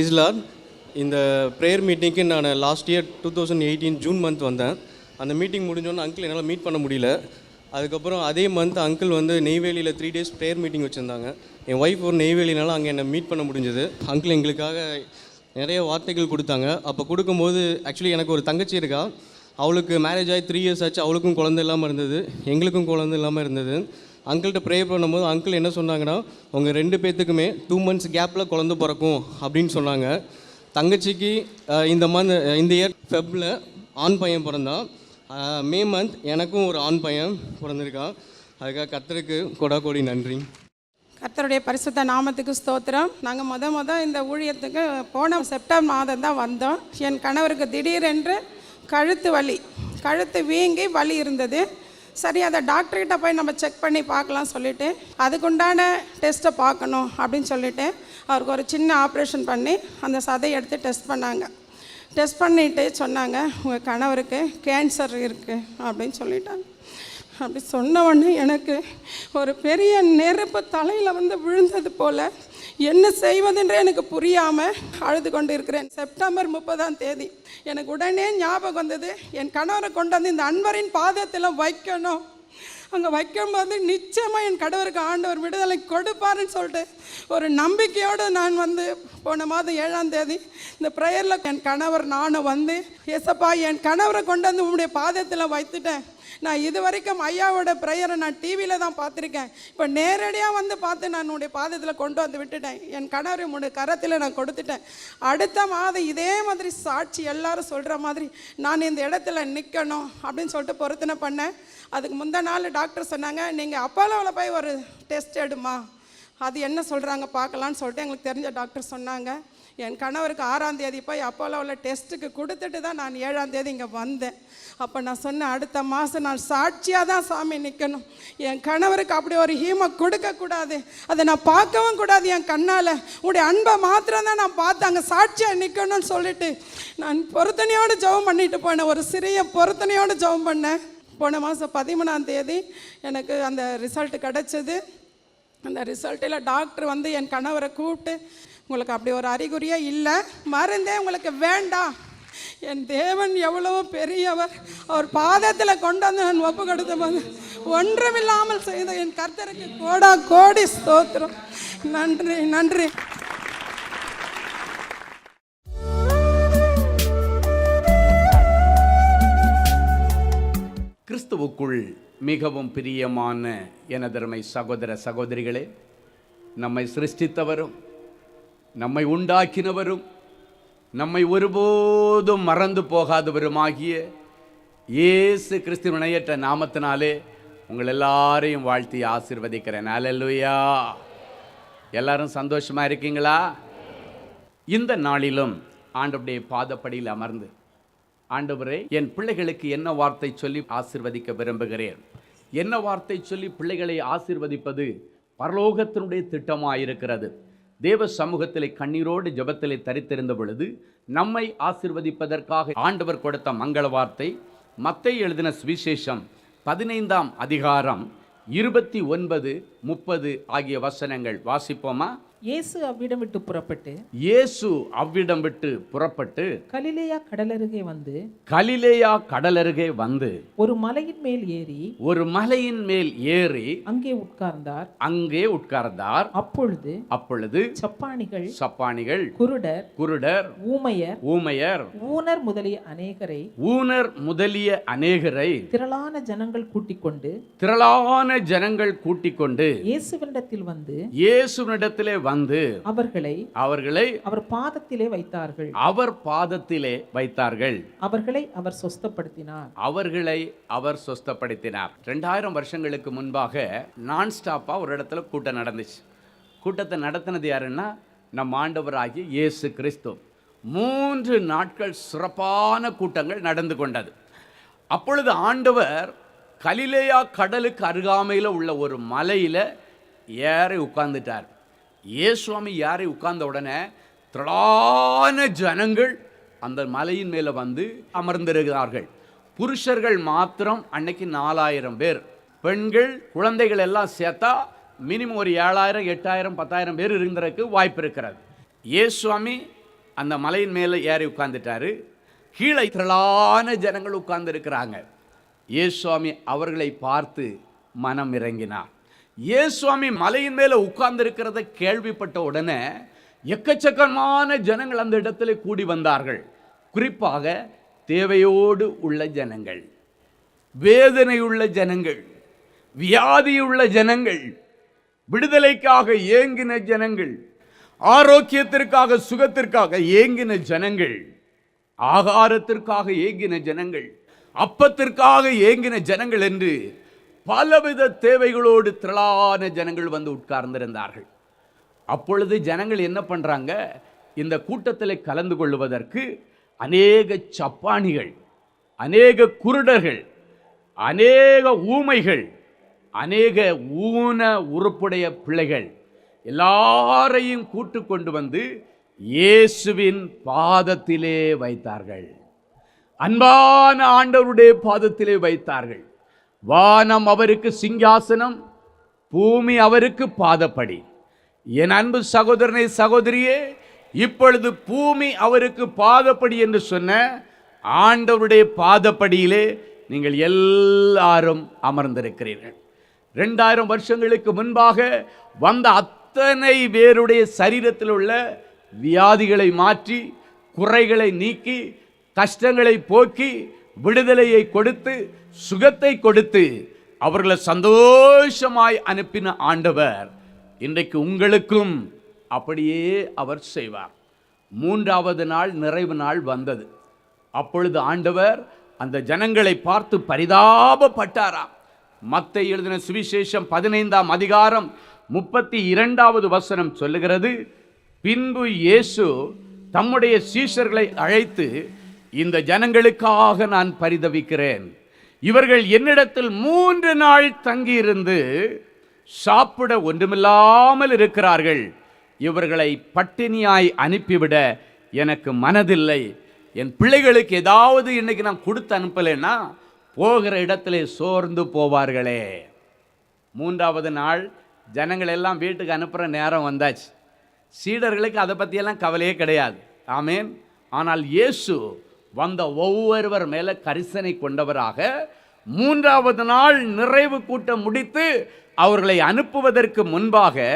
பிரைஸ்லார் இந்த ப்ரேயர் மீட்டிங்க்கு நான் last year two thousand eighteen June month வந்தேன். அந்த மீட்டிங் முடிஞ்சோன்னே அங்கிள் என்னால் மீட் பண்ண முடியல. அதுக்கப்புறம் அதே மந்த் அங்கிள் வந்து நெய்வேலியில் த்ரீ டேஸ் ப்ரேயர் மீட்டிங் வச்சுருந்தாங்க. என் ஒய்ஃப் ஒரு நெய்வேலினால அங்கே என்னை மீட் பண்ண முடிஞ்சது. அங்கிள் எங்களுக்காக நிறைய வார்த்தைகள் கொடுத்தாங்க. அப்போ கொடுக்கும்போது ஆக்சுவலி எனக்கு ஒரு தங்கச்சி இருக்கா. அவளுக்கு மேரேஜ் ஆகி த்ரீ இயர்ஸ் ஆச்சு. அவளுக்கும் குழந்தை இல்லாமல் இருந்தது. எங்களுக்கும் குழந்தை இல்லாமல் இருந்தது. அங்கிள்கிட்ட ப்ரே பண்ணும்போது அங்கிள் என்ன சொன்னாங்கன்னா உங்கள் ரெண்டு பேர்த்துக்குமே டூ மந்த்ஸ் கேப்பில் குழந்த பிறக்கும் அப்படின்னு சொன்னாங்க. தங்கச்சிக்கு இந்த மந்த் இந்த இயர் ஃபெப்பில் ஆண் பையன் பிறந்தான். மே மந்த் எனக்கும் ஒரு ஆண் பையன் பிறந்திருக்கான். அதுக்காக கத்தருக்கு கொடா கோடி நன்றி. கத்தருடைய பரிசுத்த நாமத்துக்கு ஸ்தோத்திரம். நாங்கள் முத முத இந்த ஊழியத்துக்கு போன செப்டம்பர் மாதம் தான் வந்தோம். என் கணவருக்கு திடீரென்று கழுத்து வலி கழுத்து வீங்கி வலி இருந்தது. சரி அதை டாக்டர்கிட்ட போய் நம்ம செக் பண்ணி பார்க்கலாம் சொல்லிட்டு அதுக்குண்டான டெஸ்ட்டை பார்க்கணும் அப்படின்னு சொல்லிட்டு அவருக்கு ஒரு சின்ன ஆப்ரேஷன் பண்ணி அந்த சதையை எடுத்து டெஸ்ட் பண்ணாங்க. டெஸ்ட் பண்ணிட்டு சொன்னாங்க உங்கள் கணவருக்கு கேன்சர் இருக்குது அப்படின்னு சொல்லிட்டாங்க. அப்படி சொன்ன உடனே எனக்கு ஒரு பெரிய நெருப்பு தலையில் வந்து விழுந்தது போல் என்ன செய்வதென்று எனக்கு புரியாமல் அழுது கொண்டு இருக்கிறேன் செப்டம்பர் முப்பதாம் தேதி. எனக்கு உடனே ஞாபகம் வந்தது என் கணவரை கொண்டு வந்து இந்த அன்பரின் பாதத்தில் வைக்கணும். அங்கே வைக்கும்போது நிச்சயமாக என் கடவுளுக்கு ஆண்டவர் விடுதலை கொடுப்பாருன்னு சொல்லிட்டு ஒரு நம்பிக்கையோடு நான் வந்து போன மாதம் ஏழாம் தேதி இந்த ப்ரேயரில் என் கணவர் நானும் வந்து எசப்பா என் கணவரை கொண்டு வந்து உங்களுடைய பாதத்தில் வைத்துட்டேன். நான் இது வரைக்கும் ஐயாவோட ப்ரேயரை நான் டிவியில் தான் பார்த்துருக்கேன். இப்போ நேரடியாக வந்து பார்த்து நான் உன்னுடைய பாதத்தில் கொண்டு வந்து விட்டுட்டேன். என் கணவர் உன்னுடைய கரத்தில் நான் கொடுத்துட்டேன். அடுத்த மாதம் இதே மாதிரி சாட்சி எல்லாரும் சொல்கிற மாதிரி நான் இந்த இடத்துல நிற்கணும் அப்படின்னு சொல்லிட்டு பொருத்தனை பண்ணேன். அதுக்கு முந்தின நாள் டாக்டர் சொன்னாங்க நீங்கள் அப்போலோவில் போய் ஒரு டெஸ்ட் எடுமா அது என்ன சொல்கிறாங்க பார்க்கலான்னு சொல்லிட்டு எங்களுக்கு தெரிஞ்ச டாக்டர் சொன்னாங்க. என் கணவருக்கு ஆறாம் தேதி போய் அப்போலோவில் டெஸ்ட்டுக்கு கொடுத்துட்டு தான் நான் ஏழாம் தேதி இங்கே வந்தேன். அப்போ நான் சொன்னேன் அடுத்த மாதம் நான் சாட்சியாக தான் சாமி நிற்கணும் என் கணவருக்கு அப்படி ஒரு ஹீமை கொடுக்கக்கூடாது அதை நான் பார்க்கவும் கூடாது என் கண்ணால். உடைய அன்பை மாத்திரம் தான் நான் பார்த்து அங்கே சாட்சியாக நிற்கணும்னு சொல்லிட்டு நான் பொருத்தனையோடு ஜெபம் பண்ணிட்டு போனேன். ஒரு சிறிய பொருத்தனையோடு ஜெபம் பண்ணேன். போன மாதம் பதிமூணாம் தேதி எனக்கு அந்த ரிசல்ட் கிடச்சிது. அந்த ரிசல்ட்டில் டாக்டர் வந்து என் கணவரை கூப்பிட்டு உங்களுக்கு அப்படி ஒரு அறிகுறியே இல்லை. மருந்தே உங்களுக்கு வேண்டாம். என் தேவன் எவ்வளவோ பெரியவர். அவர் பாதத்தில் கொண்டு வந்து நான் ஒப்பு கொடுத்த போது ஒன்றுமில்லாமல் செய்த என் கர்த்தருக்கு கோடா கோடி ஸ்தோத்திரம். நன்றி நன்றி. கிறிஸ்துவுக்குள் மிகவும் பிரியமான எனதருமை சகோதர சகோதரிகளே நம்மை சிருஷ்டித்தவரும் நம்மை உண்டாக்கினவரும் நம்மை ஒருபோதும் மறந்து போகாதவருமாகிய இயேசு கிறிஸ்து இணையற்ற நாமத்தினாலே உங்கள் எல்லாரையும் வாழ்த்தி ஆசிர்வதிக்கிறேன். அலல்லுயா எல்லாரும் சந்தோஷமாக இருக்கீங்களா? இந்த நாளிலும் ஆண்டவருடைய பாதப்படியில் அமர்ந்து ஆண்டவரே என் பிள்ளைகளுக்கு என்ன வார்த்தை சொல்லி ஆசிர்வதிக்க விரும்புகிறேன்? என்ன வார்த்தை சொல்லி பிள்ளைகளை ஆசிர்வதிப்பது பரலோகத்தினுடைய திட்டமாக இருக்கிறது தேவ சமூகத்திலே கண்ணீரோடு ஜெபத்திலே தரித்திருந்த பொழுது நம்மை ஆசிர்வதிப்பதற்காக ஆண்டவர் கொடுத்த மங்கள வார்த்தை மத்தை எழுதின சுவிசேஷம் பதினைந்தாம் அதிகாரம் இருபத்தி ஒன்பது முப்பது ஆகிய வசனங்கள் வாசிப்போமா? இயேசு அவ்விடம் விட்டு புறப்பட்டு இயேசு அவ்விடம் விட்டு புறப்பட்டு கலிலேயா கடலருகே வந்து கலிலேயா கடலருகே வந்து ஒரு மலையின் மேல் ஏறி ஒரு மலையின் மேல் ஏறி அங்கே உட்கார்ந்தார். அங்கே உட்கார்ந்தார். அப்பொழுது அப்பொழுது சப்பானிகள் சப்பானிகள் குருடர் குருடர் ஊமையர் ஊமையர் ஊனர் முதலிய அநேகரை ஊனர் முதலிய அநேகரை திரளான ஜனங்கள் கூட்டிக் கொண்டு திரளான ஜனங்கள் கூட்டிக் கொண்டு இயேசுவினிடத்தில் வந்து இயேசுவினிடத்திலே வந்து அவர்களை அவர்களை அவர் பாதத்திலே வைத்தார்கள். அவர் பாதத்திலே வைத்தார்கள். அவர்களை அவர் சொஸ்தப்படுத்தினார். அவர்களை அவர் சொஸ்தப்படுத்தினார். ரெண்டாயிரம் வருஷங்களுக்கு முன்பாக நான் ஸ்டாப்பா ஒரு இடத்துல கூட்டம் நடந்துச்சு. கூட்டத்தை நடத்தினது யாருன்னா நம் ஆண்டவராகிய இயேசு கிறிஸ்து. மூன்று நாட்கள் சிறப்பான கூட்டங்கள் நடந்து கொண்டது. அப்பொழுது ஆண்டவர் கலிலேயா கடலுக்கு அருகாமையில் உள்ள ஒரு மலையில் ஏறி உட்கார்ந்துட்டார். இயேசுவாமி யாரை உட்கார்ந்த உடனே திரளான ஜனங்கள் அந்த மலையின் மேலே வந்து அமர்ந்திருக்கிறார்கள். புருஷர்கள் மாத்திரம் அன்னைக்கு நாலாயிரம் பேர். பெண்கள் குழந்தைகள் எல்லாம் சேர்த்தா மினிமம் ஒரு ஏழாயிரம் எட்டாயிரம் பத்தாயிரம் பேர் இருந்ததுக்கு வாய்ப்பு இருக்கிறது. இயேசுவாமி அந்த மலையின் மேலே ஏறி உட்கார்ந்துட்டாரு. கீழே திரளான ஜனங்கள் உட்கார்ந்து இருக்கிறாங்க இயேசுவாமி அவர்களை பார்த்து மனம் இறங்கினார். இயேசுவாமி மலையின் மேலே உட்கார்ந்து இருக்கிறத கேள்விப்பட்ட உடனே எக்கச்சக்கமான ஜனங்கள் அந்த இடத்துல கூடி வந்தார்கள். குறிப்பாக தேவையோடு உள்ள ஜனங்கள் வேதனையுள்ள ஜனங்கள் வியாதியுள்ள ஜனங்கள் விடுதலைக்காக ஏங்கின ஜனங்கள் ஆரோக்கியத்திற்காக சுகத்திற்காக ஏங்கின ஜனங்கள் ஆகாரத்திற்காக ஏங்கின ஜனங்கள் அப்பத்திற்காக ஏங்கின ஜனங்கள் என்று பலவித தேவைகளோடு திரளான ஜனங்கள் வந்து உட்கார்ந்திருந்தார்கள். அப்பொழுது ஜனங்கள் என்ன பண்ணுறாங்க இந்த கூட்டத்தில் கலந்து கொள்வதற்கு அநேக சப்பானிகள் அநேக குருடர்கள் அநேக ஊமைகள் அநேக ஊன உறுப்புடைய பிள்ளைகள் எல்லாரையும் கூட்டு கொண்டு வந்து இயேசுவின் பாதத்திலே வைத்தார்கள். அன்பான ஆண்டவருடைய பாதத்திலே வைத்தார்கள். வானம் அவருக்கு சிங்காசனம் பூமி அவருக்கு பாதப்படி. என் அன்பு சகோதரனை சகோதரியே இப்பொழுது பூமி அவருக்கு பாதப்படி என்று சொன்ன ஆண்டவருடைய பாதப்படியிலே நீங்கள் எல்லாரும் அமர்ந்திருக்கிறீர்கள். ரெண்டாயிரம் வருஷங்களுக்கு முன்பாக வந்த அத்தனை பேருடைய சரீரத்தில் உள்ள வியாதிகளை மாற்றி குறைகளை நீக்கி கஷ்டங்களை போக்கி விடுதலையை கொடுத்து சுகத்தை கொடுத்து அவர்களை சந்தோஷமாய் அனுப்பின ஆண்டவர் இன்றைக்கு உங்களுக்கும் அப்படியே அவர் செய்வார். மூன்றாவது நாள் நிறைவு நாள் வந்தது. அப்பொழுது ஆண்டவர் அந்த ஜனங்களை பார்த்து பரிதாபப்பட்டாராம். மத்தை எழுதின சுவிசேஷம் பதினைந்தாம் அதிகாரம் முப்பத்தி இரண்டாவது வசனம் சொல்லுகிறது பின்பு இயேசு தம்முடைய சீஷர்களை அழைத்து இந்த ஜனங்களுக்காக நான் பரிதவிக்கிறேன். இவர்கள் என்னிடத்தில் மூன்று நாள் தங்கியிருந்து சாப்பிட ஒன்றுமில்லாமல் இருக்கிறார்கள். இவர்களை பட்டினியாய் அனுப்பிவிட எனக்கு மனதில்லை. என் பிள்ளைகளுக்கு ஏதாவது இன்னைக்கு நான் கொடுத்து அனுப்பலைன்னா போகிற இடத்துல சோர்ந்து போவார்களே. மூன்றாவது நாள் ஜனங்கள் எல்லாம் வீட்டுக்கு அனுப்புகிற நேரம் வந்தாச்சு. சீடர்களுக்கு அதை பற்றியெல்லாம் கவலையே கிடையாது. ஆமேன். ஆனால் இயேசு வந்த ஒவ்வொருவர் மேலே கரிசனை கொண்டவராக மூன்றாவது நாள் நிறைவு கூட்டம் முடித்து அவர்களை அனுப்புவதற்கு முன்பாக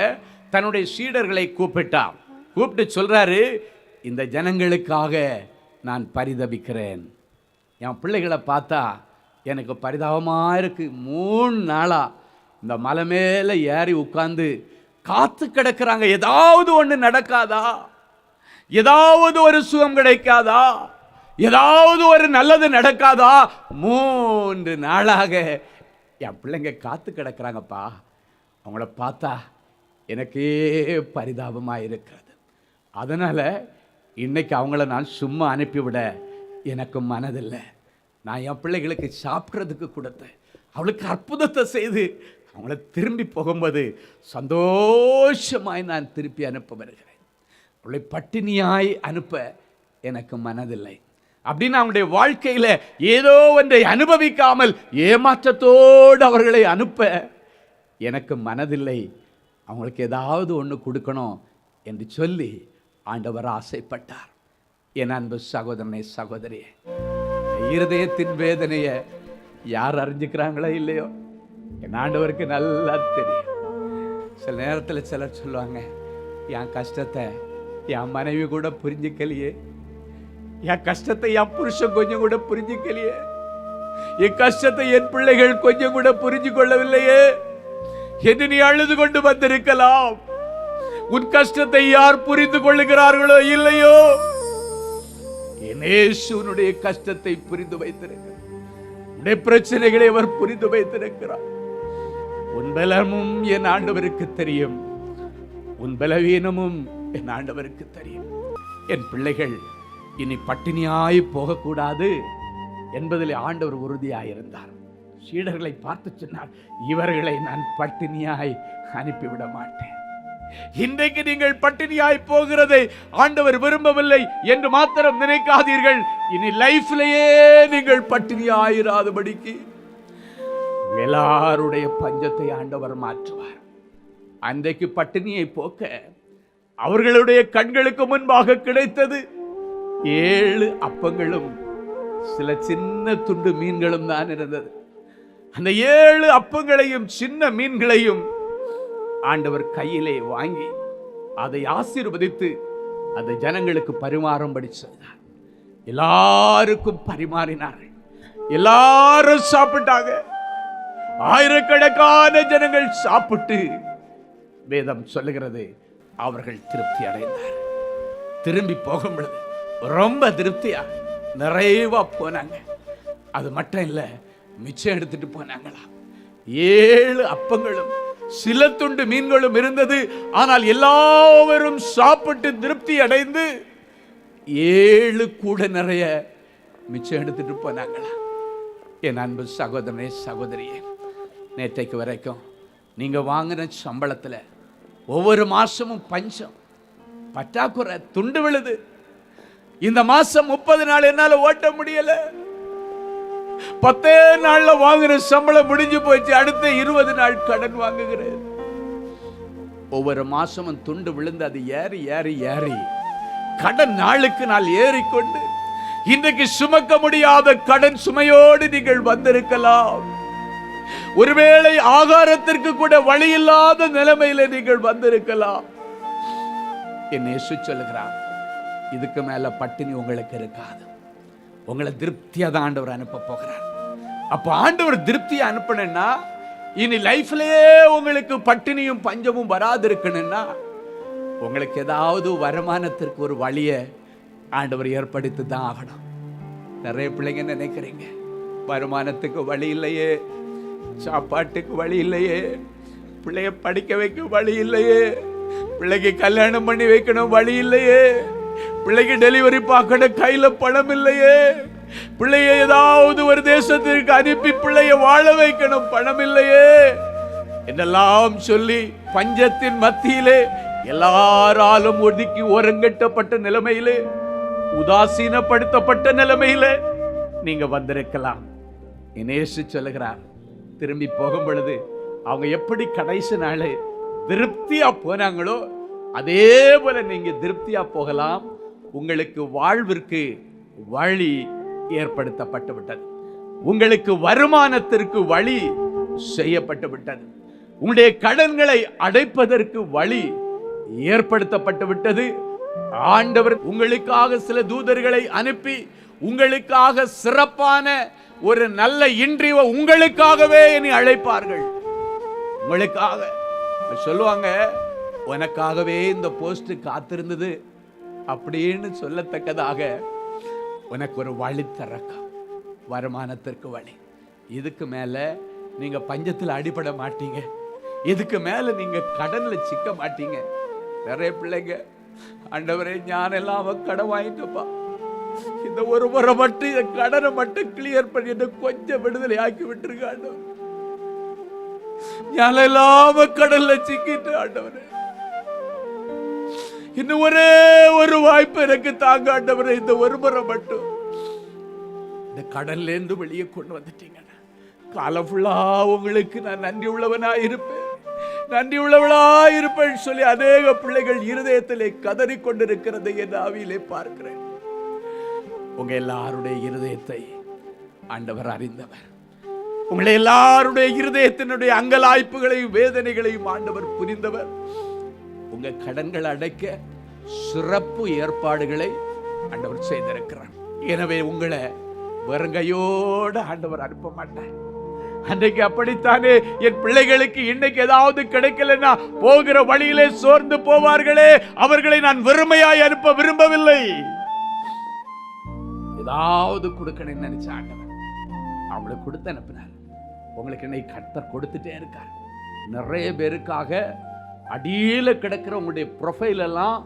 தன்னுடைய சீடர்களை கூப்பிட்டார். கூப்பிட்டு சொல்கிறாரு இந்த ஜனங்களுக்காக நான் பரிதபிக்கிறேன். என் பிள்ளைகளை பார்த்தா எனக்கு பரிதாபமாக இருக்குது மூணு நாளாக இந்த மலை மேலே ஏறி உட்காந்து காத்து கிடக்கிறாங்க. ஏதாவது ஒன்று நடக்காதா? ஏதாவது ஒரு சுகம் கிடைக்காதா? ஏதாவது ஒரு நல்லது நடக்காதா? மூன்று நாளாக என் பிள்ளைங்க காத்து கிடக்கிறாங்கப்பா. அவங்கள பார்த்தா எனக்கே பரிதாபமாக இருக்கிறது. அதனால் இன்னைக்கு அவங்கள நான் சும்மா அனுப்பிவிட எனக்கு மனதில்லை. நான் என் பிள்ளைகளுக்கு சாப்பிட்றதுக்கு கொடுத்தேன். அவளுக்கு அற்புதத்தை செய்து அவங்கள திரும்பி போகும்போது சந்தோஷமாய் நான் திருப்பி அனுப்ப வருகிறேன். அவளை பட்டினியாய் அனுப்ப எனக்கு மனதில்லை. அப்படின்னு அவங்களுடைய வாழ்க்கையில் ஏதோ ஒன்றை அனுபவிக்காமல் ஏமாற்றத்தோடு அவர்களை அனுப்ப எனக்கு மனதில்லை. அவங்களுக்கு ஏதாவது ஒன்று கொடுக்கணும் என்று சொல்லி ஆண்டவர் ஆசைப்பட்டார். என் அன்பு சகோதரனே சகோதரியே இருதயத்தின் வேதனையை யார் அறிஞ்சுக்கிறாங்களோ இல்லையோ? என் ஆண்டவருக்கு நல்லா தெரியும். சில நேரத்தில் சிலர் சொல்லுவாங்க என் கஷ்டத்தை என் மனைவி கூட புரிஞ்சுக்கலையே. என் கஷ்டத்தை என் புருஷன் கொஞ்சம் கூட புரிஞ்சுக்கலையே. என் கஷ்டத்தை என் பிள்ளைகள் கொஞ்சம் கூட புரிஞ்சு கொள்ளவில்லையே என்று நீ அழுது கொண்டு வந்திருக்கலாம். உன் கஷ்டத்தை யார் புரிந்து கொள்ளுகிறார்களோ இல்லையோ? இனேசுனுடைய கஷ்டத்தை புரிந்து வைத்திருக்கிறார். உன்னுடைய பிரச்சனைகளை அவர் புரிந்து வைத்திருக்கிறார். உன் பலமும் என் ஆண்டவருக்கு தெரியும். உன் பலவீனமும் என் ஆண்டவருக்கு தெரியும். என் பிள்ளைகள் இனி பட்டினியாய் போகக்கூடாது என்பதில் ஆண்டவர் உறுதியாயிருந்தார். சீடர்களை பார்த்து சொன்னார் இவர்களை நான் பட்டினியாய் அனுப்பிவிட மாட்டேன் இன்றைக்கு நீங்கள் பட்டினியாய் போகிறதை ஆண்டவர் விரும்பவில்லை என்று மாத்திரம் நினைக்காதீர்கள். இனி லைஃப்லயே நீங்கள் பட்டினியாயிராதபடிக்கு. எல்லாருடைய பஞ்சத்தை ஆண்டவர் மாற்றுவார். அன்றைக்கு பட்டினியை போக்க அவர்களுடைய கண்களுக்கு முன்பாக கிடைத்தது ஏழு அப்பங்களும் சில சின்ன துண்டு மீன்களும் தான் இருந்தது. அந்த ஏழு அப்பங்களையும் சின்ன மீன்களையும் ஆண்டவர் கையிலே வாங்கி அதை ஆசீர்வதித்து அந்த ஜனங்களுக்கு பரிமாறும்படி செய்தார். எல்லாருக்கும் பரிமாறினார்கள். எல்லாரும் சாப்பிட்டாங்க. ஆயிரக்கணக்கான ஜனங்கள் சாப்பிட்டு வேதம் சொல்லுகிறது அவர்கள் திருப்தி அடைந்தார் திரும்பி போகும் பொழுது ரொம்ப திருப்தியா? நிறைவா போனாங்க. அது மட்டும் இல்லை மிச்சம் எடுத்துட்டு போனாங்களா? ஏழு அப்பங்களும் சில துண்டு மீன்களும் இருந்தது. ஆனால் எல்லாவரும் சாப்பிட்டு திருப்தி அடைந்து ஏழு கூட நிறைய மிச்சம் எடுத்துட்டு போனாங்களா? என் அன்பு சகோதரனே சகோதரியே நேற்றைக்கு வரைக்கும் நீங்க வாங்கின சம்பளத்தில் ஒவ்வொரு மாசமும் பஞ்சம். பற்றாக்குறை துண்டு விழுது. இந்த மாசம் முப்பது நாள் என்னால ஓட்ட முடியல. பத்தே நாள்ல வாங்குற சம்பளம் முடிஞ்சு போச்சு அடுத்த இருபது நாள் கடன் வாங்குகிறேன். ஒவ்வொரு மாசமும் துண்டு விழுந்து அது ஏறி ஏறி ஏறி கடன் நாளுக்கு நாள் ஏறிக்கொண்டு இன்றைக்கு சுமக்க முடியாத கடன் சுமையோடு நீங்கள் வந்திருக்கலாம். ஒருவேளை ஆகாரத்திற்கு கூட வழி இல்லாத நிலைமையில நீங்கள் வந்திருக்கலாம். என் இயேசு சொல்லுகிறார் இதுக்கு மேலே பட்டினி உங்களுக்கு இருக்காது. உங்களை திருப்தியாக தான் ஆண்டவர் அனுப்ப போகிறார். அப்போ ஆண்டவர் திருப்தியை அனுப்பணும்னா இனி லைஃப்லேயே உங்களுக்கு பட்டினியும் பஞ்சமும் வராது இருக்கணும்னா உங்களுக்கு ஏதாவது வருமானத்திற்கு ஒரு வழியை ஆண்டவர் ஏற்படுத்தி தான் ஆகணும். நிறைய பிள்ளைங்க நினைக்கிறீங்க? வருமானத்துக்கு வழி இல்லையே சாப்பாட்டுக்கு வழி இல்லையே பிள்ளைய படிக்க வைக்க வழி இல்லையே பிள்ளைக்கு கல்யாணம் பண்ணி வைக்கணும் வழி இல்லையே பிள்ளைக்கு டெலிவரி பார்க்கணும். கையில பணம் இல்லையே. பிள்ளைய ஏதாவது ஒரு தேசத்திற்கு அனுப்பி பிள்ளைய வாழ வைக்கணும். பணம் இல்லையே. என்னெல்லாம் சொல்லி பஞ்சத்தின் மத்தியிலே எல்லாராலும் ஒதுக்கி ஓரங்கட்டப்பட்ட நிலைமையிலே உதாசீனப்படுத்தப்பட்ட நிலைமையிலே நீங்க வந்திருக்கலாம். இனேசு சொல்லுகிறார் திரும்பி போகும் பொழுது அவங்க எப்படி கடைசி நாள் திருப்தியா போனாங்களோ அதே போல நீங்க திருப்தியா போகலாம். உங்களுக்கு வாழ்விற்கு வழி ஏற்படுத்தப்பட்டு விட்டது உங்களுக்கு வருமானத்திற்கு வழி செய்யப்பட்டு விட்டது உங்களுடைய கடன்களை அடைப்பதற்கு வழி ஏற்படுத்தப்பட்டு விட்டது ஆண்டவர் உங்களுக்காக சில தூதர்களை அனுப்பி உங்களுக்காக சிறப்பான ஒரு நல்ல இன்றிவ உங்களுக்காகவே இனி அழைப்பார்கள். உங்களுக்காக. சொல்லுவாங்க உனக்காகவே இந்த போஸ்ட் காத்திருந்தது. அப்படின்னு சொல்லத்தக்கதாக உனக்கு ஒரு வழி திறக்கும். வருமானத்திற்கு வழி. இதுக்கு மேலே நீங்கள் பஞ்சத்தில் அடிபட மாட்டீங்க. இதுக்கு மேலே நீங்கள் கடனில் சிக்க மாட்டீங்க. நிறைய பிள்ளைங்க ஆண்டவரே ஞானெல்லாம் அவன் கடன் வாங்கிட்டப்பா. இந்த ஒரு முறை மட்டும் இந்த கடனை மட்டும் கிளியர் பண்ணிட்டு கொஞ்சம் விடுதலை ஆக்கி விட்டுருக்க ஆண்டவர். ஞானம் இல்லாம கடல்ல சிக்கிட்டு ஆண்டவரே. இன்னும் ஒரே ஒரு வாய்ப்பு எனக்கு தாங்காண்டவரை இந்த ஒரு முறை மட்டும். இந்த கடல்லேருந்து வெளியே கொண்டு வந்துட்டீங்க. காலம் ஃபுல்லா உங்களுக்கு நான் நன்றி உள்ளவனா இருப்பேன். நன்றி உள்ளவளா இருப்பேன் சொல்லி அநேக பிள்ளைகள் இருதயத்திலே கதறி கொண்டிருக்கிறதை என் ஆவியிலே பார்க்கிறேன். உங்க எல்லாருடைய இருதயத்தை ஆண்டவர் அறிந்தவர். உங்களை எல்லாருடைய இருதயத்தினுடைய அங்கலாய்ப்புகளையும் வேதனைகளையும் ஆண்டவர் புரிந்தவர். உங்கள் கடன்கள் அடைக்க சிறப்பு ஏற்பாடுகளை ஆண்டவர் செய்திருக்கிறார். எனவே உங்களை வெறுங்கையோடு ஆண்டவர் அனுப்ப மாட்டார். அன்றைக்கு அப்படித்தானே என் பிள்ளைகளுக்கு இன்னைக்கு ஏதாவது கிடைக்கலன்னா போகிற வழியிலே சோர்ந்து போவார்களே அவர்களை நான் வெறுமையாய் அனுப்ப விரும்பவில்லை. ஏதாவது கொடுக்கணும்னு நினைச்ச ஆண்டவர் அவங்களுக்கு கொடுத்து அனுப்பினார். உங்களுக்கு இன்னைக்கு கர்த்தர் கொடுத்துட்டே இருக்கார். நிறைய பேருக்காக அடியில் கிடக்கிற உங்களுடைய ப்ரொஃபைல் எல்லாம்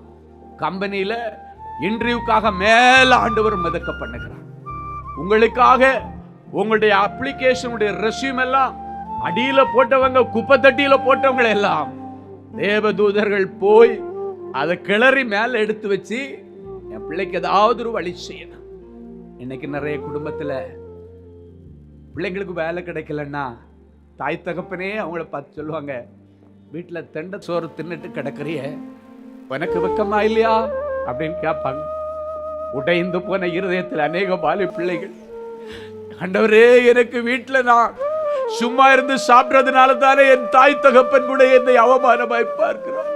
கம்பெனியில இன்டர்வியூக்காக மேல ஆண்டவர் மிதக்க பண்ணுகிறார். உங்களுக்காக உங்களுடைய அப்ளிகேஷனுடைய ரெசியூம் எல்லாம் அடியில் போட்டவங்க குப்பை தட்டியில் போட்டவங்க எல்லாம் தேவதூதர்கள் போய் அதை கிளறி மேலே எடுத்து வச்சு என் பிள்ளைக்கு ஏதாவது ஒரு வழி செய்யணும். இன்னைக்கு நிறைய குடும்பத்தில் பிள்ளைங்களுக்கு வேலை கிடைக்கலன்னா தாய் தகப்பனே அவங்கள பார்த்து சொல்லுவாங்க வீட்டில் தெண்டை சோறு தின்னுட்டு கிடக்குறிய? உனக்கு வெக்கமா இல்லையா? அப்படின்னு கேட்பாங்க. உடைந்து போன இருதயத்தில் அநேக பாலி பிள்ளைகள். ஆண்டவரே எனக்கு வீட்டில் நான் சும்மா இருந்து சாப்பிட்றதுனால தானே என் தாய் தகப்பன் கூட என்னை அவமானமாய் பார்க்கிறார்.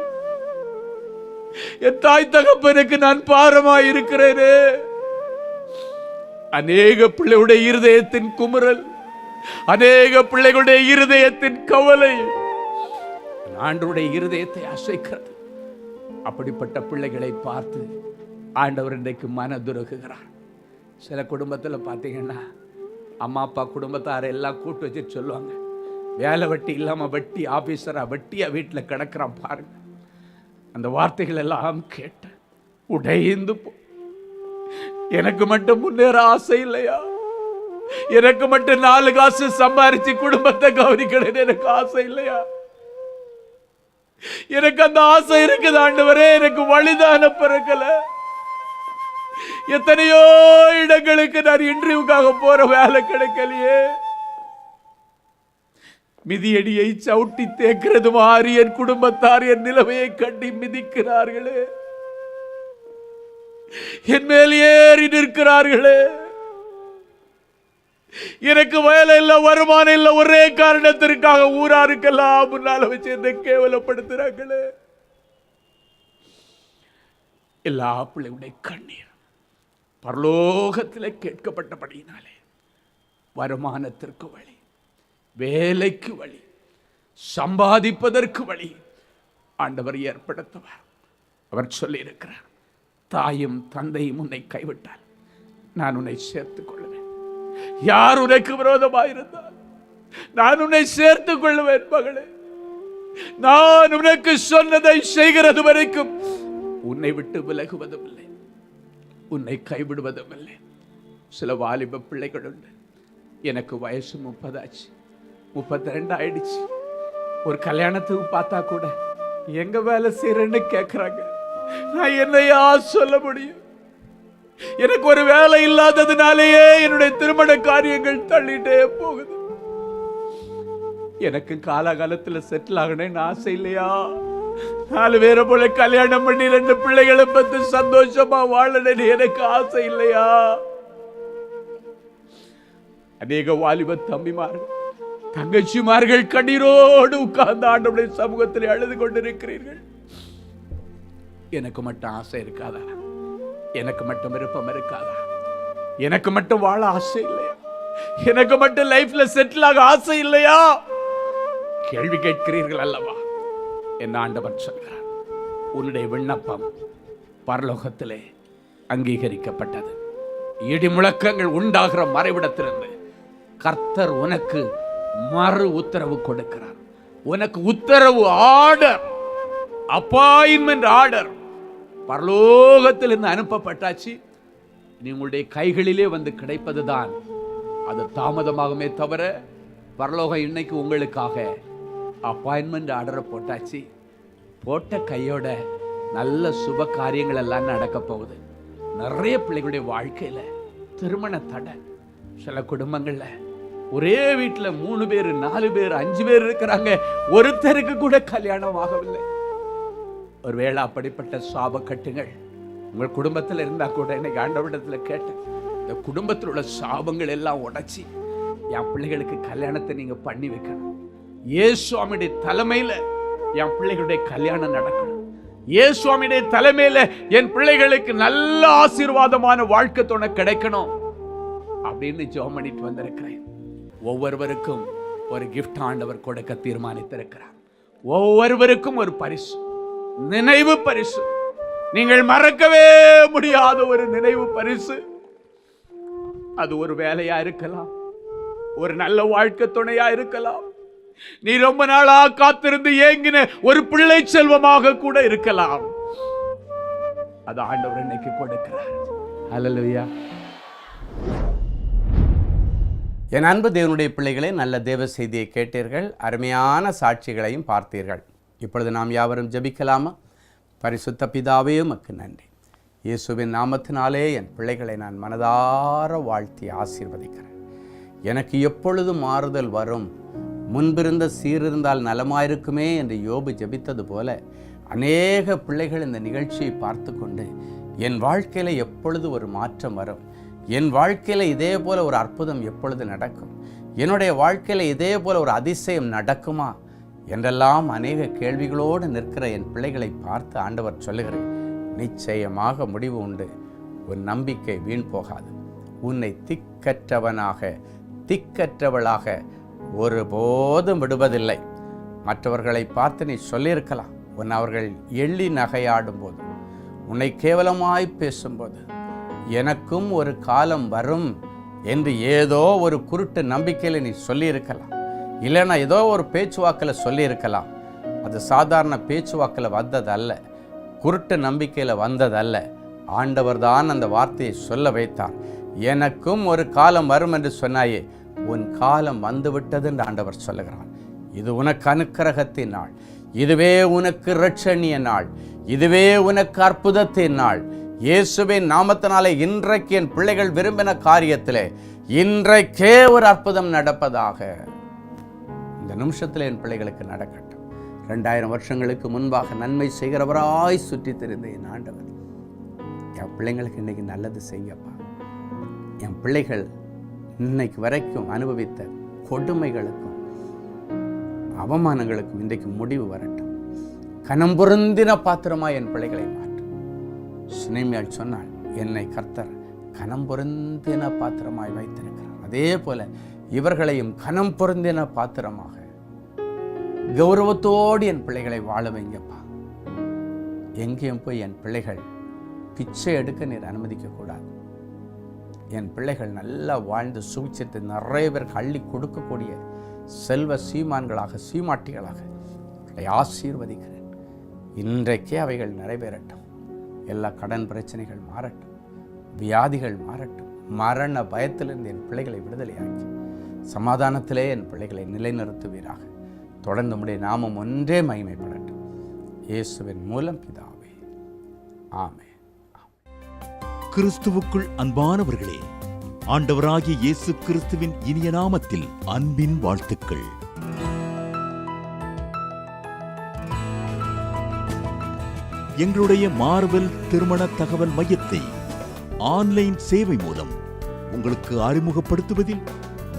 என் தாய் தகப்பனுக்கு நான் பாரமாய் இருக்கிறேனே. அநேக பிள்ளைகளுடைய இருதயத்தின் குமுறல் அநேக பிள்ளைகளுடைய இருதயத்தின் கவலை ஆண்டவருடைய இருதயத்தை அசைக்கிறது. அப்படிப்பட்ட பிள்ளைகளை பார்த்து ஆண்டவர் இன்றைக்கு மனதுருகுகிறார். சில குடும்பத்தில் பார்த்தீங்கன்னா அம்மா அப்பா குடும்பத்தார் எல்லாம் கூட்டு வச்சுட்டு சொல்லுவாங்க. வேலை வட்டி இல்லாமல் வட்டி ஆஃபீஸராக வட்டியாக வீட்டில் கிடக்கிறான் பாருங்க. அந்த வார்த்தைகள் எல்லாம் கேட்டேன் உடைந்து போ. எனக்கு மட்டும் முன்னேற ஆசை இல்லையா? எனக்கு மட்டும் நாலு காசு சம்பாரிச்சு குடும்பத்தை கவனிக்கணும்னு எனக்கு ஆசை இல்லையா? எனக்கு அந்த ஆசை இருக்குது ஆண்டவரே. எனக்கு வழிதான பிறக்கல. எத்தனையோ இடங்களுக்கு நான் இன்டர்வியூக்காக போற வேலை கிடைக்கலையே. மிதியடியை சவுட்டி தேக்கிறது மாதிரி என் குடும்பத்தார் என் நிலைமையை கட்டி மிதிக்கிறார்களே. என் மேல் ஏறி நிற்கிறார்களே. எனக்கு வேலை இல்ல வருமானம் இல்ல ஒரே காரணத்திற்காக ஊராருக்கெல்லாம் முன்னால வச்சு என்னை கேவலப்படுத்துறாங்களே. எல்லா பிள்ளையுடைய கண்ணீர் பரலோகத்தில் கேட்கப்பட்டபடியினாலே வருமானத்திற்கு வழி வேலைக்கு வழி சம்பாதிப்பதற்கு வழி ஆண்டவர் ஏற்படுத்துவார். அவர் சொல்லியிருக்கிறார் தாயும் தந்தையும் உன்னை கைவிட்டால் நான் உன்னை சேர்த்துக் யார் உனக்கு விரோதமாயிருந்தால்? நான் உன்னை சேர்த்துக் கொள்வேன் மகளே. நான் உனக்கு சொன்னதை செய்கிறது வரைக்கும் உன்னை விட்டு விலகுவதும் இல்லை உன்னை கைவிடுவதும் இல்லை சில வாலிப பிள்ளைகள் உண்டு எனக்கு வயசு முப்பதாச்சு. முப்பத்தி ரெண்டு ஆயிடுச்சு. ஒரு கல்யாணத்துக்கு பார்த்தா கூட எங்க வேலை செய்யறேன்னு கேட்குறாங்க நான் என்னையா சொல்ல முடியும்? எனக்கு ஒரு வேலை இல்லாததுனாலேயே என்னுடைய திருமண காரியங்கள் தள்ளிட்டே போகுது. எனக்கு காலகாலத்தில் செட்டில் ஆகணும்னு ஆசை இல்லையா? நாலு பேரை போல கல்யாணம் பண்ணி ரெண்டு பிள்ளைகளை பத்து சந்தோஷமா வாழணும்னு எனக்கு ஆசை இல்லையா? அநேக வாலிப தம்பிமார்கள் தங்கச்சிமார்கள் கண்ணீரோடு உட்கார்ந்து ஆண்டவுடைய சமூகத்தில் அழுது கொண்டிருக்கிறீர்கள். எனக்கு மட்டும் ஆசை இருக்காதா? எனக்கு மட்டும் விருப்பம் இருக்காதா? எனக்கு மட்டும் வாழ ஆசை இல்லையா? எனக்கு மட்டும் லைஃப்ல செட்டில் ஆக ஆசை இல்லையா? கேள்வி கேட்கிறீர்கள் அல்லவா? என் ஆண்டவர் சொல்கிறார் உன்னுடைய விண்ணப்பம் பரலோகத்திலே அங்கீகரிக்கப்பட்டது. இடி முழக்கங்கள் உண்டாகிற மறைவிடத்திலிருந்து கர்த்தர் உனக்கு மறு உத்தரவு கொடுக்கிறார். உனக்கு உத்தரவு ஆர்டர் அப்பாயின்மெண்ட் ஆர்டர் பரலோகத்திலிருந்து அனுப்பப்பட்டாச்சு. நீ உங்களுடைய கைகளிலே வந்து கிடைப்பது தான் அது தாமதமாகுமே தவிர பரலோகம் இன்னைக்கு உங்களுக்காக அப்பாயின்மெண்ட் ஆர்டரை போட்டாச்சு. போட்ட கையோட நல்ல சுப காரியங்கள் எல்லாம் நடக்க போகுது. நிறைய பிள்ளைகளுடைய வாழ்க்கையில் திருமண தடை. சில குடும்பங்களில் ஒரே வீட்டில் மூணு பேர் நாலு பேர் அஞ்சு பேர் இருக்கிறாங்க. ஒருத்தருக்கு கூட கல்யாணம் ஆகவில்லை. ஒருவேளை அப்படிப்பட்ட சாப கட்டுங்கள். உங்கள் குடும்பத்தில் இருந்தால் கூட இன்னைக்கு ஆண்டவரிடத்தில் கேட்டேன் இந்த குடும்பத்தில் உள்ள சாபங்கள் எல்லாம் உடைச்சி என் பிள்ளைகளுக்கு கல்யாணத்தை நீங்கள் பண்ணி வைக்கணும். ஏ சுவாமியுடைய தலைமையில் என் பிள்ளைகளுடைய கல்யாணம் நடக்கணும். ஏ சுவாமியுடைய தலைமையில் என் பிள்ளைகளுக்கு நல்ல ஆசீர்வாதமான வாழ்க்கை துணை கிடைக்கணும் அப்படின்னு ஜோம் பண்ணிட்டு வந்திருக்கிறேன். ஒவ்வொருவருக்கும் ஒரு கிஃப்ட் ஆண்டவர் கொடுக்க தீர்மானித்திருக்கிறார். ஒவ்வொருவருக்கும் ஒரு பரிசு. நினைவு பரிசு. நீங்கள் மறக்கவே முடியாத ஒரு நினைவு பரிசு. அது ஒரு வேலையா இருக்கலாம். ஒரு நல்ல வாழ்க்கை துணையா இருக்கலாம். நீ ரொம்ப நாளா காத்திருந்து ஏங்கின ஒரு பிள்ளை செல்வமாக கூட இருக்கலாம். அது ஆண்டவர் இன்னைக்கு கொடுக்கிறார். ஹalleluya என் அன்பு தேவனுடைய பிள்ளைகளே நல்ல தேவ செய்தியை கேட்டீர்கள். அருமையான சாட்சிகளையும் பார்த்தீர்கள். இப்பொழுது நாம் யாவரும் ஜெபிக்கலாமா? பரிசுத்த பிதாவே உமக்கு நன்றி. இயேசுவின் நாமத்தினாலே என் பிள்ளைகளை நான் மனதார வாழ்த்தி ஆசீர்வதிக்கிறேன். எனக்கு எப்பொழுது மாறுதல் வரும்? முன்பிருந்த சீரிருந்தால் நலமாயிருக்குமே என்று யோபு ஜபித்தது போல அநேக பிள்ளைகள் இந்த நிகழ்ச்சியை பார்த்து கொண்டு என் வாழ்க்கையில் எப்பொழுது ஒரு மாற்றம் வரும்? என் வாழ்க்கையில் இதே போல ஒரு அற்புதம் எப்பொழுது நடக்கும்? என்னுடைய வாழ்க்கையில் இதே போல ஒரு அதிசயம் நடக்குமா? என்றெல்லாம் அநேக கேள்விகளோடு நிற்கிற என் பிள்ளைகளை பார்த்து ஆண்டவர் சொல்லுகிறேன் நிச்சயமாக முடிவு உண்டு. உன் நம்பிக்கை வீண் போகாது. உன்னை திக்கற்றவனாக திக்கற்றவளாக ஒருபோதும் விடுவதில்லை. மற்றவர்களை பார்த்து நீ சொல்லியிருக்கலாம் உன் அவர்கள் எள்ளி நகையாடும் போது உன்னை கேவலமாய் பேசும்போது எனக்கும் ஒரு காலம் வரும் என்று ஏதோ ஒரு குருட்டு நம்பிக்கையில் நீ சொல்லியிருக்கலாம். இல்லைன்னா ஏதோ ஒரு பேச்சுவாக்கில் சொல்லியிருக்கலாம். அது சாதாரண பேச்சுவாக்கில் வந்ததல்ல. குருட்டு நம்பிக்கையில் வந்ததல்ல. ஆண்டவர் தான் அந்த வார்த்தையை சொல்ல வைத்தார். எனக்கும் ஒரு காலம் வரும் என்று சொன்னாயே உன் காலம் வந்துவிட்டது என்று ஆண்டவர் சொல்லுகிறார். இது உனக்கு அனுக்கிரகத்தின் நாள். இதுவே உனக்கு ரட்சணிய நாள். இதுவே உனக்கு அற்புதத்தின் நாள். இயேசுவின் நாமத்தினாலே இன்றைக்கு என் பிள்ளைகள் விரும்பின காரியத்திலே இன்றைக்கே ஒரு அற்புதம் நடப்பதாக. இந்த நிமிஷத்தில் என் பிள்ளைகளுக்கு நடக்கட்டும். ரெண்டாயிரம் வருஷங்களுக்கு முன்பாக நன்மை செய்கிறவராய் சுற்றி தெரிந்த என் ஆண்டவர். என் பிள்ளைங்களுக்கு இன்னைக்கு நல்லது செய்யப்பா. என் பிள்ளைகள் இன்னைக்கு வரைக்கும் அனுபவித்த கொடுமைகளுக்கும் அவமானங்களுக்கும் இன்றைக்கு முடிவு வரட்டும். கனம் பொருந்தின பாத்திரமா என் பிள்ளைகளை மாற்றும் சினைமையால் சொன்னால் என்னை கர்த்தர் கனம் பொருந்தின பாத்திரமாய் வைத்திருக்கிறார். அதே போல இவர்களையும் கனம் பொருந்தின பாத்திரமாக. கௌரவத்தோடு என் பிள்ளைகளை வாழ வைங்கப்பா. எங்கேயும் போய் என் பிள்ளைகள் பிச்சை எடுக்க நீர் அனுமதிக்க கூடாது என் பிள்ளைகள் நல்லா வாழ்ந்து சுவிச்சத்தை நிறைய பேருக்கு அள்ளி கொடுக்கக்கூடிய செல்வ சீமான்களாக சீமாட்டிகளாக அவர்களை ஆசீர்வதிக்கிறேன். இன்றைக்கே அவைகள் நிறைவேறட்டும். எல்லா கடன் பிரச்சனைகள் மாறட்டும். வியாதிகள் மாறட்டும். மரண பயத்திலிருந்து என் பிள்ளைகளை விடுதலையாக்கி சமாதானத்திலே என் பிள்ளைகளை நிலைநிறுத்துவீராக. தொடர்ந்து உடைய நாமம் ஒன்றே மகிமைப்படட்டும். இயேசுவின் மூலம் பிதாவே. ஆமே கிறிஸ்துவுக்குள் அன்பானவர்களே ஆண்டவராகிய இயேசு கிறிஸ்துவின் இனிய நாமத்தில் அன்பின் வாழ்த்துக்கள். எங்களுடைய மார்வல் திருமண தகவல் மையத்தை ஆன்லைன் சேவை மூலம் உங்களுக்கு அறிமுகப்படுத்துவதில்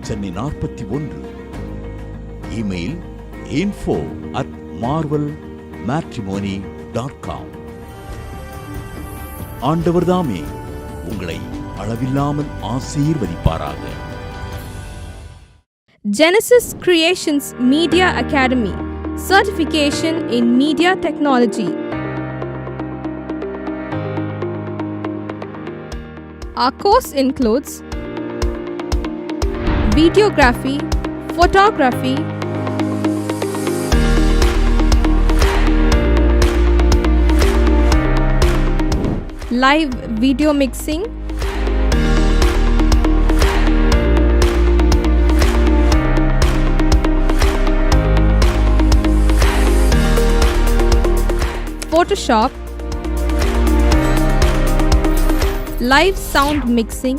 சென்னை நாற்பத்தி ஒன்று email info at Marvel matrimony dot com ஆண்டவர் தாமே உங்களை அளவில்லாமல் ஆசீர்வதிப்பாராக Genesis creations media academy certification in media technology Our course includes videography, photography, live video mixing, Photoshop, live sound mixing,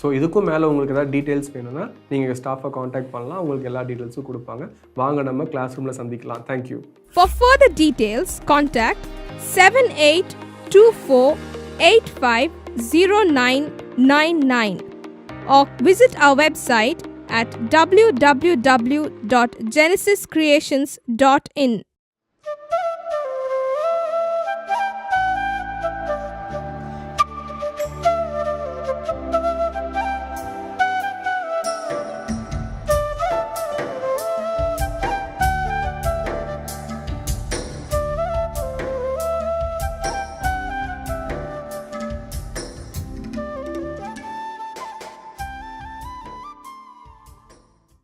so இதுக்கும் மேலே உங்களுக்கு ஏதாவது டீட்டெயில்ஸ் வேணும்னா நீங்கள் ஸ்டாஃபை காண்டாக்ட் பண்ணலாம். உங்களுக்கு எல்லா டீட்டெயில்ஸும் கொடுப்பாங்க. வாங்க நம்ம கிளாஸ் ரூமில் சந்திக்கலாம் thank you For further details, contact 7824850999 or visit our website at www.genesiscreations.in.